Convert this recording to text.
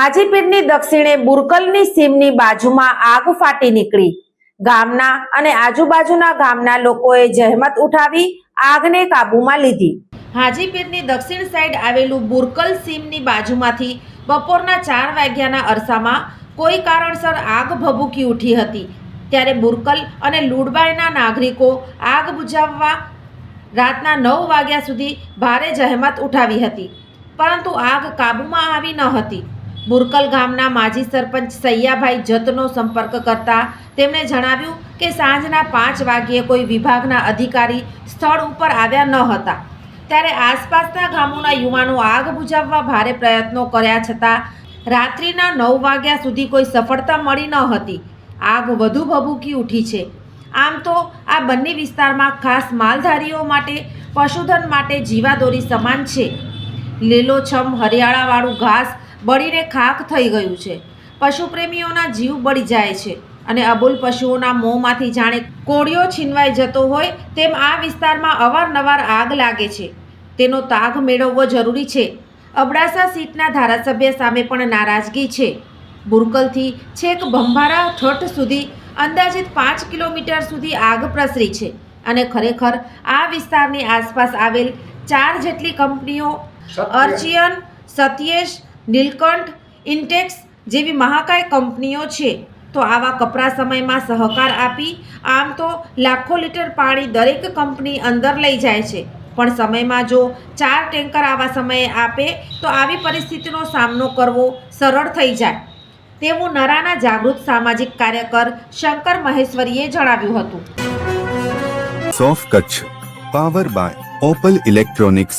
હાજીપીરની દક્ષિણે બુરકલની સીમની બાજુમાં આગ ફાટી નીકળી. ગામના અને આજુબાજુના ગામના લોકોએ જહેમત ઉઠાવી આગને કાબૂમાં લીધી. હાજીપીરની દક્ષિણ સાઈડ આવેલું બુરકલ સીમની બાજુમાંથી બપોરના ચાર વાગ્યાના અરસામાં કોઈ કારણસર આગ ભભૂકી ઉઠી હતી. ત્યારે બુરકલ અને લુડબાઈના નાગરિકો આગ બુઝાવવા રાતના નવ વાગ્યા સુધી ભારે જહેમત ઉઠાવી હતી. પરંતુ આગ કાબૂમાં આવી ન હતી. બુરકલ ગામના માજી સરપંચ સૈયાભાઈ જતનો સંપર્ક કરતા તેમણે જણાવ્યું કે સાંજના પાંચ વાગ્યે કોઈ વિભાગના અધિકારી સ્થળ ઉપર આવ્યા ન હતા. ત્યારે આસપાસના ગામોના યુવાનો આગ બુઝાવવા ભારે પ્રયત્નો કર્યા છતાં રાત્રિના નવ વાગ્યા સુધી કોઈ સફળતા મળી ન હતી. આગ વધુ ભભૂકી ઉઠી છે. આમ તો આ બંને વિસ્તારમાં ખાસ માલધારીઓ માટે, પશુધન માટે જીવાદોરી સમાન છે. લીલોછમ, હરિયાળાવાળું ઘાસ બળીને ખાખ થઈ ગયું છે. પશુપ્રેમીઓના જીવ બળી જાય છે અને અબુલ પશુઓના મોંમાંથી જાણે કોળિયો છીનવાઈ જતો હોય તેમ આ વિસ્તારમાં અવારનવાર આગ લાગે છે. તેનો તાગ મેળવવો જરૂરી છે. અબડાસા સીટના ધારાસભ્ય સામે પણ નારાજગી છે. બુરકલથી છેક ભંભારા ઠઠ સુધી અંદાજિત પાંચ કિલોમીટર સુધી આગ પ્રસરી છે અને ખરેખર આ વિસ્તારની આસપાસ આવેલ ચાર જેટલી કંપનીઓ અર્ચિયન સત્યેશ નીલકંઠ ઇન્ટેક્સ જેવી મહાકાય કંપનીઓ છે. તો આવા કપરા સમયમાં સહકાર આપી આમ તો લાખો લીટર પાણી દરેક કંપની અંદર લઈ જાય છે. પણ સમયમાં જો ચાર ટેન્કર આવા સમયે આપે તો આવી પરિસ્થિતિનો સામનો કરવો સરળ થઈ જાય. તેવું નરાના જાગૃત સામાજિક કાર્યકર શંકર મહેશ્વરીએ જણાવ્યું હતું. સોફ Kutch, power by Opal electronics